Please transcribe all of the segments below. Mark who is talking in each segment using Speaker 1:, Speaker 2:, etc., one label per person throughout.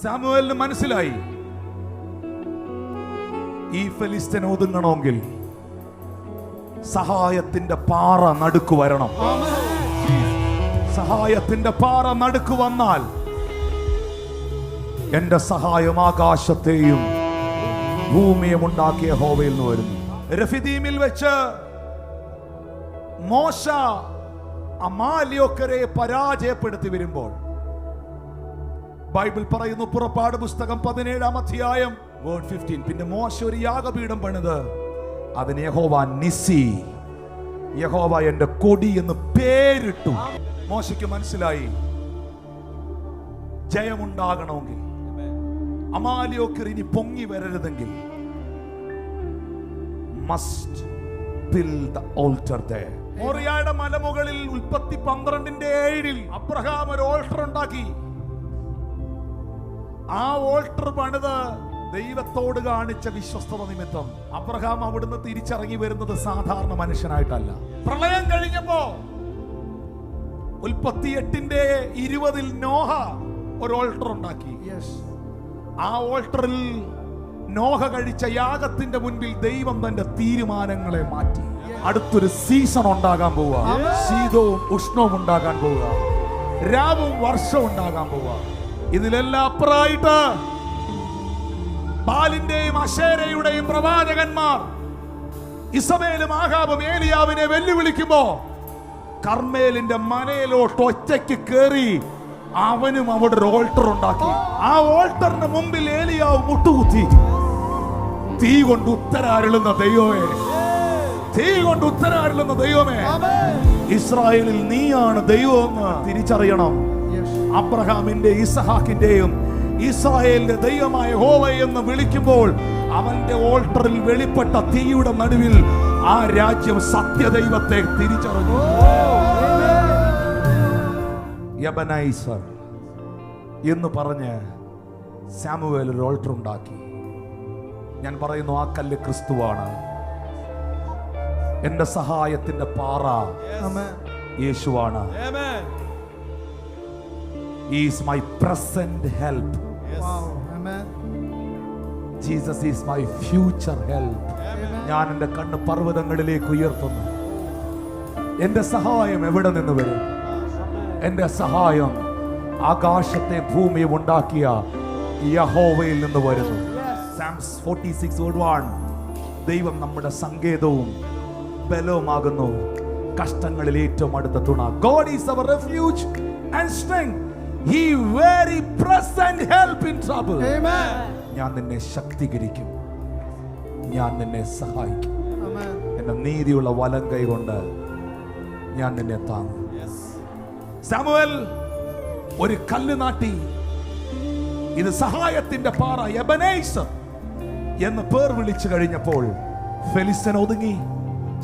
Speaker 1: സാമുവേലിന് മനസ്സിലായി. ഈ ഫലിസ്തൻ ഒതുങ്ങണമെങ്കിൽ സഹായത്തിന്റെ പാറ നടുക്ക് വരണം. സഹായത്തിന്റെ പാറ നടുക്ക് വന്നാൽ എന്റെ സഹായം ആകാശത്തെയും ഭൂമിയും ഉണ്ടാക്കിയ ഹോവയിൽ നിന്ന് വരുന്നു. രഫിദീമിൽ വെച്ച് മോശ അമാലിയോക്കരെ പരാജയപ്പെടുത്തി വരുമ്പോൾ ബൈബിൾ പറയുന്നു പുറപ്പാട് പുസ്തകം പതിനേഴാം അധ്യായം. വേർഡ് ഫിഫ്റ്റീൻ പിന്നെ മോശ ഒരു യാഗപീഠം പണിത്. അതിന് യഹോവ നിസി യഹോവ എന്റെ കൊടി എന്ന് പേരിട്ടു. മോശയ്ക്ക് മനസ്സിലായി. ജയമുണ്ടാകണമെങ്കിൽ. അമാലിയോക്കർ ഇനി പൊങ്ങി വരരുതെങ്കിൽ. Must build. മോറിയയുടെ മലമുകളിൽ ഉൽപ്പത്തി പന്ത്രണ്ടിന്റെ ഏഴിൽ അബ്രഹാം ഒരു ഓൾട്ടർ ഉണ്ടാക്കി. ആ ഓൾട്ടർ പണിത് ദൈവത്തോട് കാണിച്ച വിശ്വസ്തത നിമിത്തം. അബ്രഹാം അവിടുന്ന് തിരിച്ചിറങ്ങി വരുന്നത് സാധാരണ മനുഷ്യനായിട്ടല്ല. പ്രളയം കഴിഞ്ഞപ്പോ ഉൽപ്പത്തി എട്ടിന്റെ ഇരുപതിൽ നോഹ ഒരു ഓൾട്ടർ ഉണ്ടാക്കി. ആ ഓൾട്ടറിൽ നോഹ കഴിച്ച യാഗത്തിന്റെ മുൻപിൽ ദൈവം തന്റെ തീരുമാനങ്ങളെ മാറ്റി. അടുത്തൊരു സീസൺ ഉണ്ടാകാൻ പോവുക. ശീതവും ഉഷ്ണവും ഉണ്ടാകാൻ പോവുക. രാവും വർഷവും ഉണ്ടാകാൻ പോവുക. ഇതിലെല്ലാം അപ്പുറമായിട്ട് ബാലിന്റെയും അശേരയുടെയും പ്രവാചകന്മാർ ഇസബേലും ആഹാബും ഏലിയാവിനെ വെല്ലുവിളിക്കുമ്പോ കർമ്മേലിന്റെ മനയിലോട്ട് ഒറ്റയ്ക്ക് കയറി അവനും അവിടെ ഒരു ഓൾട്ടർ ഉണ്ടാക്കി. ആ ഓൾട്ടറിന് മുമ്പിൽ ഏലിയാവ് മുട്ടുകുത്തി. തീ കൊണ്ട് ഉത്തരാരുളുന്ന ദൈവമേ. തീ കൊണ്ട് ഉത്തരാരുളുന്ന ദൈവമേ. ഇസ്രായേലിൽ നീയാണ് ദൈവമെന്ന് തിരിച്ചറിയണം. അബ്രഹാമിന്റെ ഇസഹാക്കിന്റെയും ഇസ്രായേലിന്റെ ദൈവമായ ഹോവ എന്ന് വിളിക്കുമ്പോൾ അവന്റെ ഓൾട്ടറിൽ വെളിപ്പെട്ട തീയുടെ നടുവിൽ ആ രാജ്യം സത്യദൈവത്തെ തിരിച്ചറിഞ്ഞു. യബനൈസർ എന്ന് പറഞ്ഞ് സാമുവേൽ ഒരു ഓൾട്ടർ ഉണ്ടാക്കി. ഞാൻ പറയുന്നു ആ കല്ല് ക്രിസ്തുവാണ്. എന്റെ സഹായത്തിന്റെ പാറ യേശുവാണ്. Is my present help Jesus is my future help ഞാൻ എന്റെ കണ്ണ് പർവതങ്ങളിലേക്ക് ഉയർത്തുന്നു. എന്റെ സഹായം എവിടെ നിന്ന് വരും? എന്റെ സഹായം ആകാശത്തെ ഭൂമി ഉണ്ടാക്കിയ യഹോവയിൽ നിന്ന് വരുന്നു. സാംസ് ഫോർട്ടി സിക്സ് ദൈവം നമ്മുടെ സങ്കേതവും ബലവുമാകുന്നു. കഷ്ടങ്ങളിൽ ഏറ്റവും അടുത്ത തുണ. God is our refuge and strength he very present help in trouble ഞാൻ നിന്നെ ശക്തീകരിക്കും. ഞാൻ നിന്നെ സഹായിക്കും. എന്റെ നീതിയുള്ള വലം കൈ കൊണ്ട് ഞാൻ നിന്നെ താങ്ങും. സാമുവൽ ഒരു കല്ല് നാട്ടി. ഇത് സഹായത്തിന്റെ പാറ എബനേസർ എന്ന് പേർ വിളിച്ചു കഴിഞ്ഞപ്പോൾ ഫെലിസൻ ഒതുങ്ങി.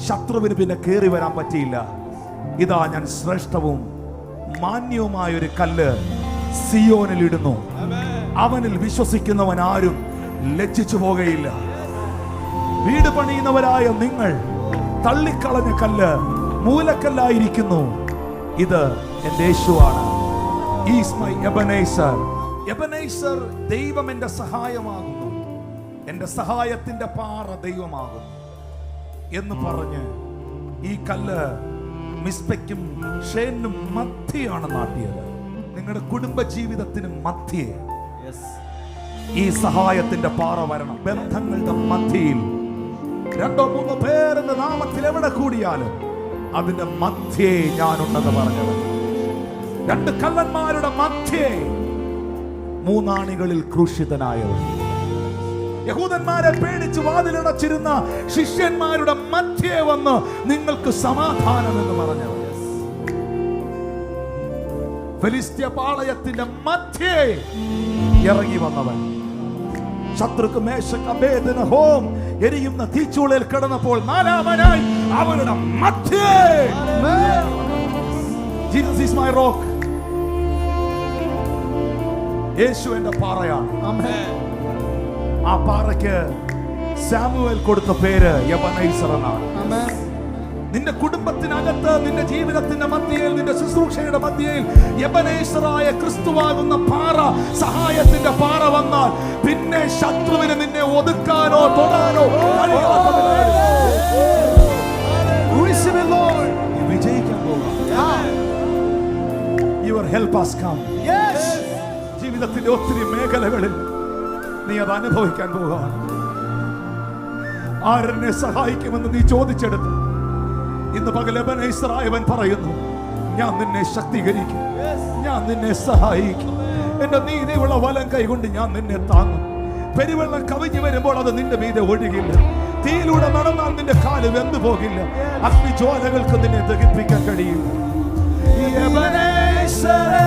Speaker 1: ശത്രുവിന് പിന്നെ കയറി വരാൻ പറ്റിയില്ല. ഇതാ ഞാൻ ശ്രേഷ്ഠവും മാന്യവുമായ ഒരു കല്ല് സിയോനിൽ ഇടുന്നു അവനിൽ വിശ്വസിക്കുന്നവൻ ആരും ലജ്ജിച്ചു പോകയില്ല. വീട് പണിയുന്നവരായ നിങ്ങൾ തള്ളിക്കളഞ്ഞ കല്ല് മൂലക്കല്ലായിരിക്കുന്നു. ഇത് എന്റെ യേശുവാണ്. ഈസ് മൈ ദൈവം എന്റെ സഹായമാകുന്നു. എന്റെ സഹായത്തിന്റെ പാറ ദൈവമാകുന്നു. എന്ന് പറഞ്ഞ് ഈ കല്ല് മിസ്ബയ്ക്കും ഷേനും മധ്യയാണ് നാട്ടിയത്. നിങ്ങളുടെ കുടുംബ ജീവിതത്തിന് ഈ സഹായത്തിന്റെ പാറ വരണം. ബന്ധങ്ങളുടെ മധ്യയിൽ. രണ്ടോ മൂന്നോ പേരെന്ന നാമത്തിൽ എവിടെ കൂടിയാലും അതിന്റെ മധ്യേ ഞാനുണ്ടെന്ന് പറഞ്ഞത് രണ്ട് കള്ളന്മാരുടെ മധ്യേ മൂന്നാണികളിൽ ക്രൂശിതനായവൻ. യഹൂദന്മാരെ പേടിച്ച് വാതിലടച്ചിരുന്ന ശിഷ്യന്മാരുടെ മധ്യേ വന്ന് നിങ്ങൾക്ക് സമാധാനം എന്ന് പറഞ്ഞു ഫെലിസ്ത്യ പാളയത്തിന്റെ മധ്യേ ഇറങ്ങി വന്നവൻ. ശത്രുക്ക് മേശക്ക് അഭേദന ഹോം എരിയുന്ന തീച്ചൂളയിൽ കിടന്നപ്പോൾ നാലാമനായി അവരുടെ മധ്യേ. ജീസസ് ഈസ് മൈ റോക്ക് യേശു എന്റെ പാറയാണ്. ആ പാറയ്ക്ക് സാമുവൽ കൊടുത്ത പേര് യബനൈസർ എന്നാണ് നിന്റെ കുടുംബത്തിനകത്ത് നിന്റെ ജീവിതത്തിന്റെ മധ്യയിൽ നിന്റെ ശുശ്രൂഷയുടെ മധ്യയിൽ യബനേശ്വറായ ക്രിസ്തുവാകുന്ന പാറ സഹായത്തിന്റെ പാറ വന്നാൽ പിന്നെ ശത്രുവിന് നിന്നെ ഒതുക്കാനോ തൊടാനോ വിജയിക്കാൻ പോകാം യുവർ ഹെൽപ്പ് us
Speaker 2: കം.
Speaker 1: ജീവിതത്തിന്റെ ഒത്തിരി മേഖലകളിൽ നീ അത് അനുഭവിക്കാൻ പോവുകയാണ് ആരെന്നെ സഹായിക്കുമെന്ന് നീ ചോദിച്ചെടുത്തു. ഇന്ന് പകൽ എബനേശ്വറായവൻ പറയുന്നു ഞാൻ നിന്നെ ശക്തീകരിക്കും. ഞാൻ നിന്നെ സഹായിക്കും. എന്റെ നീതിയുള്ള വലം കൈകൊണ്ട് ഞാൻ നിന്നെ താങ്ങും. പെരുവെള്ളം കവിഞ്ഞു വരുമ്പോൾ അത് നിന്റെ മീതെ ഒഴുകില്ല. തീയിലൂടെ നടന്നാൽ നിന്റെ കാൽ വെന്തു പോകില്ല. അഗ്നിജ്വാലകൾക്ക് നിന്നെ ദഹിപ്പിക്കാൻ കഴിയും ഈ എബനേശ്വരേ